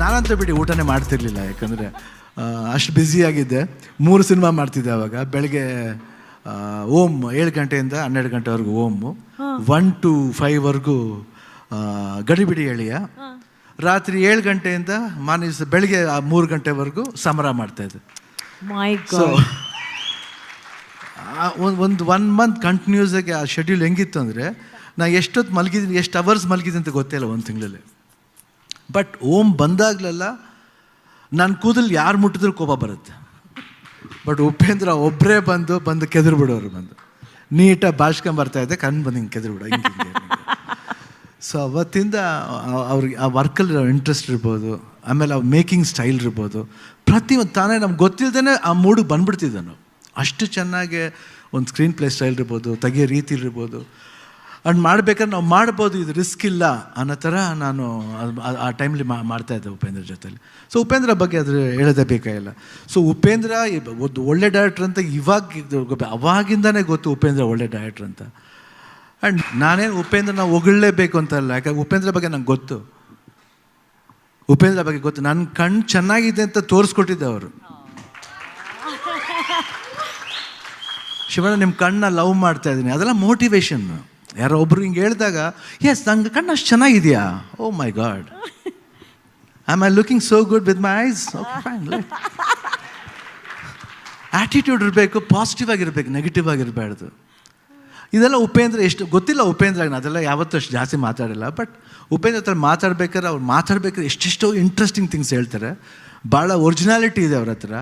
ನಾನಂತೂ ಬಿಡಿ ಊಟನೇ ಮಾಡ್ತಿರ್ಲಿಲ್ಲ ಯಾಕಂದರೆ ಅಷ್ಟು ಬ್ಯುಸಿಯಾಗಿದ್ದೆ ಮೂರು ಸಿನಿಮಾ ಮಾಡ್ತಿದ್ದೆ ಅವಾಗ. ಬೆಳಗ್ಗೆ ಓಮ್ ಏಳು ಗಂಟೆಯಿಂದ ಹನ್ನೆರಡು ಗಂಟೆವರೆಗೂ ಓಮು ಒನ್ ಟು ಫೈವ್ವರೆಗೂ ಗಡಿಬಿಡಿ ಎಳೆಯ. ರಾತ್ರಿ ಏಳು ಗಂಟೆಯಿಂದ ಮಾನಿಸ್ ಬೆಳಗ್ಗೆ ಮೂರು ಗಂಟೆವರೆಗೂ ಸಮರ ಮಾಡ್ತಾಯಿದ್ದೆ ಸೊ ಒಂದು ಒನ್ ಮಂತ್ ಕಂಟಿನ್ಯೂಸ್ ಆಗಿ ಆ ಶೆಡ್ಯೂಲ್ ಹೆಂಗಿತ್ತು ಅಂದರೆ ನಾನು ಎಷ್ಟೊತ್ತು ಮಲಗಿದ್ದೀನಿ ಎಷ್ಟು ಅವರ್ಸ್ ಮಲಗಿದ್ದೀನಿ ಅಂತ ಗೊತ್ತೇ ಇಲ್ಲ ಒಂದು ತಿಂಗಳಲ್ಲಿ. ಬಟ್ ಓಮ್ ಬಂದಾಗಲೆಲ್ಲ ನನ್ನ ಕೂದಲು ಯಾರು ಮುಟ್ಟಿದ್ರು ಕೋಪ ಬರುತ್ತೆ. ಬಟ್ ಉಪೇಂದ್ರ ಒಬ್ಬರೇ ಬಂದು ಬಂದು ಕೆದರು ಬಿಡೋರು ಬಂದು. ನೀಟಾಗಿ ಬಾಳ್ಸ್ಕೊಂಬರ್ತಾ ಇದ್ದೆ, ಕಣ್ಣು ಬಂದು ಹಿಂಗೆ ಕೆದರು ಸೊ ಅವತ್ತಿಂದ ಅವ್ರಿಗೆ ಆ ವರ್ಕಲ್ಲಿ ಇಂಟ್ರೆಸ್ಟ್ ಇರ್ಬೋದು, ಆಮೇಲೆ ಆ ಮೇಕಿಂಗ್ ಸ್ಟೈಲ್ ಇರ್ಬೋದು. ಪ್ರತಿಯೊಂದು ತಾನೇ ನಮ್ಗೆ ಗೊತ್ತಿಲ್ಲದೇ ಆ ಮೂಡಿಗೆ ಬಂದ್ಬಿಡ್ತಿದ್ದೆ ನಾವು. ಅಷ್ಟು ಚೆನ್ನಾಗಿ ಒಂದು ಸ್ಕ್ರೀನ್ ಪ್ಲೇ ಸ್ಟೈಲ್ ಇರ್ಬೋದು, ತೆಗಿಯೋ ರೀತಿ ಅಂಡ್ ಮಾಡ್ಬೇಕಾದ್ರೆ ನಾವು ಮಾಡ್ಬೋದು, ಇದು ರಿಸ್ಕ್ ಇಲ್ಲ ಅನ್ನೋ ಥರ ನಾನು ಅದ್- ಆ- ಟೈಮಲ್ಲಿ ಟೈಮ್ಲಿ ಮಾಡ್ತಾ ಇದ್ದೆ ಉಪೇಂದ್ರ ಜೊತೆಲಿ. ಸೊ ಉಪೇಂದ್ರ ಬಗ್ಗೆ ಅದ್ರ ಹೇಳೋದೇ ಬೇಕಾಗಿಲ್ಲ ಸೊ ಉಪೇಂದ್ರ ಒಂದು ಒಳ್ಳೆ ಡೈರೆಕ್ಟ್ರ್ ಅಂತ ಇವಾಗ ಅವಾಗಿಂದನೇ ಗೊತ್ತು ಉಪೇಂದ್ರ ಒಳ್ಳೆ ಡೈರೆಕ್ಟ್ರ್ ಅಂತ. ಆ್ಯಂಡ್ ನಾನೇನು ಉಪೇಂದ್ರ ನಾವು ಹೊಗಳಲೇಬೇಕು ಅಂತಲ್ಲ ಯಾಕಂದ್ರೆ ಉಪೇಂದ್ರ ಬಗ್ಗೆ ನಂಗೆ ಗೊತ್ತು. ಉಪೇಂದ್ರ ಬಗ್ಗೆ ಗೊತ್ತು. ನನ್ನ ಕಣ್ಣು ಚೆನ್ನಾಗಿದೆ ಅಂತ ತೋರಿಸ್ಕೊಟ್ಟಿದ್ದೆ ಅವರು. ಶಿವಣ್ಣ ನಿಮ್ಮ ಕಣ್ಣ ಲವ್ ಮಾಡ್ತಾ ಇದ್ದೀನಿ. ಅದೆಲ್ಲ ಮೋಟಿವೇಶನ್ ಯಾರೋ ಒಬ್ರು ಹಿಂಗೆ ಹೇಳಿದಾಗ ಎಸ್ ನಂಗೆ ಕಣ್ಣು ಅಷ್ಟು ಚೆನ್ನಾಗಿದೆಯಾ? ಓ my god am I looking so good with my eyes attitude ಇರಬೇಕು ಪಾಸಿಟಿವ್ ಆಗಿರಬೇಕು ನೆಗೆಟಿವ್ ಆಗಿರಬಾರ್ದು. ಇದೆಲ್ಲ ಉಪೇಂದ್ರ ಎಷ್ಟು, ಗೊತ್ತಿಲ್ಲ ಉಪೇಂದ್ರ ಅದೆಲ್ಲ ಯಾವತ್ತೂ ಅಷ್ಟು ಜಾಸ್ತಿ ಮಾತಾಡಿಲ್ಲ, ಬಟ್ ಉಪೇಂದ್ರ ಹತ್ರ ಮಾತಾಡ್ಬೇಕಾದ್ರೆ ಅವ್ರು ಮಾತಾಡ್ಬೇಕಾದ್ರೆ ಎಷ್ಟೆಷ್ಟೋ ಇಂಟ್ರೆಸ್ಟಿಂಗ್ ಥಿಂಗ್ಸ್ ಹೇಳ್ತಾರೆ. ಭಾಳ ಒರಿಜಿನಾಲಿಟಿ ಇದೆ ಅವ್ರ ಹತ್ರ.